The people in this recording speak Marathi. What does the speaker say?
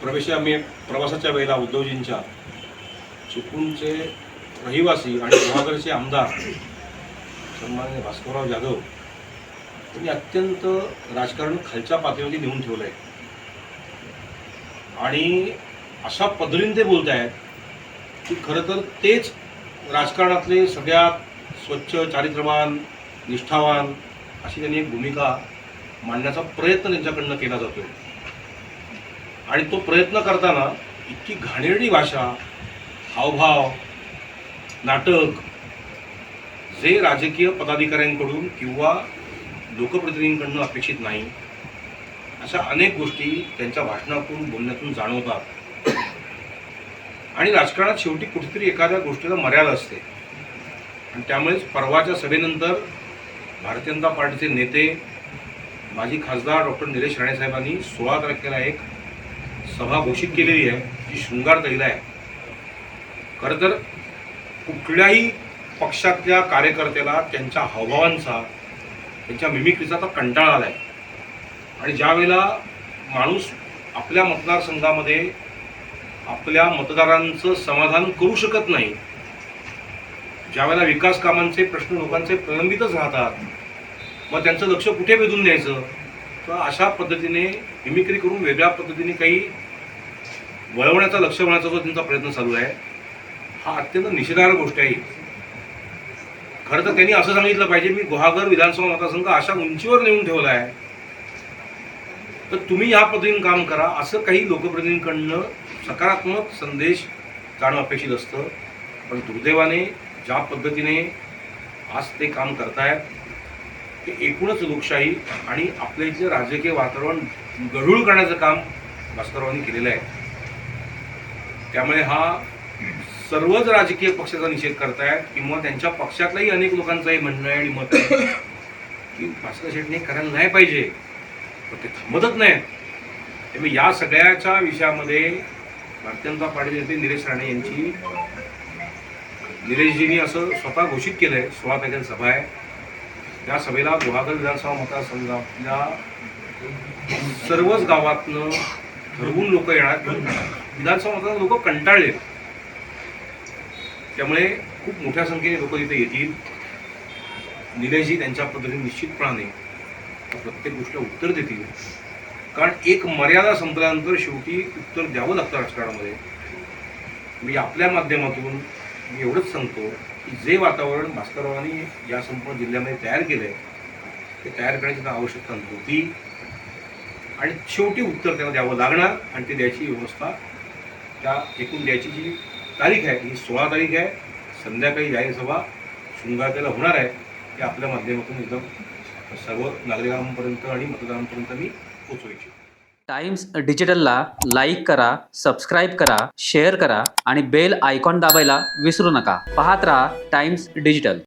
प्रवेशा आम्ही प्रवासाच्या वेळेला उद्धवजींच्या चिपळूणचे रहिवासी आणि गुहागरचे आमदार सन्माननीय भास्करराव जाधव यांनी अत्यंत राजकारण खालच्या पातळीवरती नेऊन ठेवलं आहे आणि अशा पद्धतीने ते बोलत आहेत की खरं तर तेच राजकारणातले सगळ्यात स्वच्छ चारित्र्यवान निष्ठावान अशी त्यांनी एक भूमिका मांडण्याचा प्रयत्न त्यांच्याकडनं केला जातो आणि तो प्रयत्न करताना इतकी घाणेरडी भाषा हावभाव नाटक जे राजकीय पदाधिकाऱ्यांकडून किंवा लोकप्रतिनिधींकडून अपेक्षित नाही अशा अनेक गोष्टी त्यांच्या भाषणातून बोलण्यातून जाणवतात. आणि राजकारणात शेवटी कुठेतरी एखाद्या गोष्टीला मर्यादा असते. आणि त्यामुळेच परवाच्या सभेनंतर भारतीय जनता पार्टीचे नेते माजी खासदार डॉक्टर निलेश राणेसाहेबांनी सोळा तारखेला एक सभा घोषित केलेली आहे जी शृंगार तैला आहे. खरं तर कुठल्याही पक्षातल्या कार्यकर्त्याला त्यांच्या हावभावांचा त्यांच्या मिमिक्रीचा तर कंटाळा आला आहे आणि ज्या वेळेला माणूस आपल्या मतदारसंघामध्ये आपल्या मतदारांचं समाधान करू शकत नाही ज्यावेळेला विकास कामांचे प्रश्न लोकांचे प्रलंबितच राहतात मग त्यांचं लक्ष कुठे वेधून द्यायचं? तर अशा पद्धतीने मिमिक्री करून वेगळ्या पद्धतीने काही वळवण्याचा लक्ष वळण्याचा जो त्यांचा प्रयत्न चालू आहे. हा अत्यंत निषेधार्ह गोष्ट आहे. खरं तर त्यांनी असं सांगितलं पाहिजे मी गुहागर विधानसभा मतदारसंघ अशा उंचीवर नेऊन ठेवला आहे. तर तुम्ही या पद्धतीने काम करा असं काही लोकप्रतिनिधींकडनं सकारात्मक संदेश जाणं अपेक्षित असतं. पण दुर्दैवाने ज्या पद्धतीने आज ते काम करतायत ते एकूणच लोकशाही आणि आपल्या इथलं राजकीय वातावरण गढूळ करण्याचं काम भास्कररावांनी केलेलं आहे. त्यामुळे हा सर्वच राजकीय पक्षाचा निषेध करतायत किंवा त्यांच्या पक्षातलाही अनेक लोकांचं हे म्हणणं आहे आणि मत आहे की भास्कर शेटने करायला नाही पाहिजे. पण ते थांबतच नाही त्यामुळे या सगळ्याच्या विषयामध्ये भारतीय जनता पार्टीचे नेते निलेश राणे यांची निलेशजींनी असं स्वतः घोषित केलं आहे सोळा तारखेला सभा आहे. त्या सभेला गुहागर विधानसभा मतदारसंघातल्या सर्वच गावातनं ठरवून लोक येणार. विधानसभा लोक कंटाळले त्यामुळे खूप मोठ्या संख्येने लोक तिथे येतील. निलेशजी त्यांच्या पद्धतीने निश्चितपणाने प्रत्येक गोष्ट उत्तर देतील. कारण एक मर्यादा संपल्यानंतर शेवटी उत्तर द्यावं लागतं राजकारणामध्ये. मी आपल्या माध्यमातून मी एवढंच सांगतो की जे वातावरण भास्कररावांनी या संपूर्ण जिल्ह्यामध्ये तयार केलं आहे ते तयार करण्याची आवश्यकता नव्हती. आणि शेवटी उत्तर त्यांना द्यावं लागणार आणि ते द्यायची व्यवस्था त्या एकूण द्यायची जी तारीख आहे ही सोळा तारीख आहे संध्याकाळी जाहीर सभा शृंगारतेला होणार आहे ते आपल्या माध्यमातून एकदम सर्व नागरिकांपर्यंत आणि मतदारांपर्यंत मी पोचवू इच्छितो. टाइम्स डिजिटलला लाईक करा सबस्क्राईब करा शेअर करा आणि बेल आयकॉन दाबायला विसरू नका. पाहत राहा टाइम्स डिजिटल.